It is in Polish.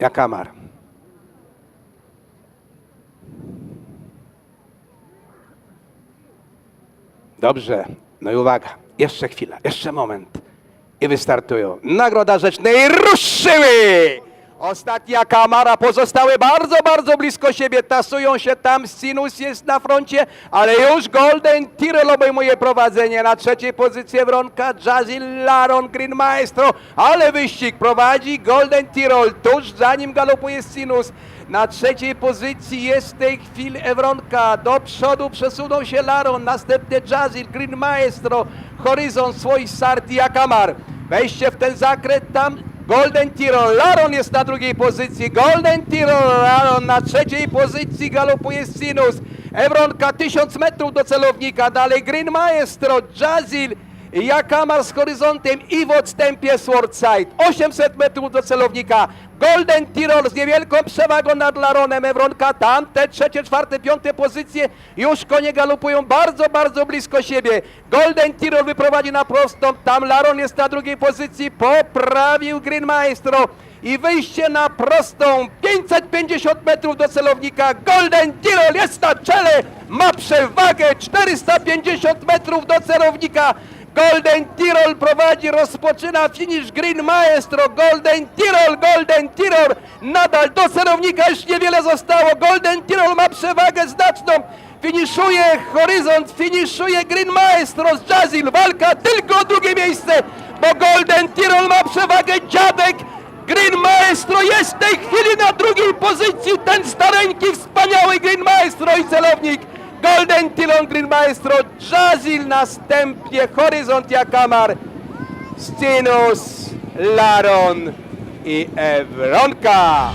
Jakamar. Dobrze, no i uwaga, jeszcze chwila, jeszcze moment. I wystartują. Nagroda Rzeczna i ruszyły! Ostatnia kamara, pozostałe bardzo, bardzo blisko siebie, tasują się tam, Sinus jest na froncie, ale już Golden Tyrrell obejmuje prowadzenie na trzeciej pozycji Wronka, Jazzy Laron, Green Maestro, ale wyścig prowadzi Golden Tyrrell, tuż za nim galopuje Sinus. Na trzeciej pozycji jest w tej chwili Ewronka. Do przodu przesunął się Laron, następnie Jazil, Green Maestro, Horizon, swój Sart i Akamar. Wejście w ten zakręt tam Golden Tyrrell. Laron jest na drugiej pozycji. Golden Tyrrell, Laron na trzeciej pozycji galopuje Sinus. Ewronka 1000 metrów do celownika. Dalej Green Maestro, Jazil, Jakamar z horyzontem i w odstępie Swordside. 800 metrów do celownika. Golden Tyrrell z niewielką przewagą nad Laronem. Ewronka tam, te trzecie, czwarte, piąte pozycje. Już konie galopują bardzo, bardzo blisko siebie. Golden Tyrrell wyprowadzi na prostą. Tam Laron jest na drugiej pozycji. Poprawił Green Maestro. I wyjście na prostą. 550 metrów do celownika. Golden Tyrrell jest na czele. Ma przewagę 450 metrów do celownika. Golden Tyrrell prowadzi, rozpoczyna finish Green Maestro, Golden Tyrrell, Golden Tyrrell, nadal do celownika już niewiele zostało, Golden Tyrrell ma przewagę znaczną, finiszuje Horyzont, finiszuje Green Maestro z Jazil, walka tylko o drugie miejsce, bo Golden Tyrrell ma przewagę, dziadek, Green Maestro jest w tej chwili na drugiej pozycji, ten stareńki, wspaniały Green Maestro i celownik, Golden Tyrrell, Green Maestro, Jazil, następnie Horyzont Jakamar, Stinus, Laron i Ewronka.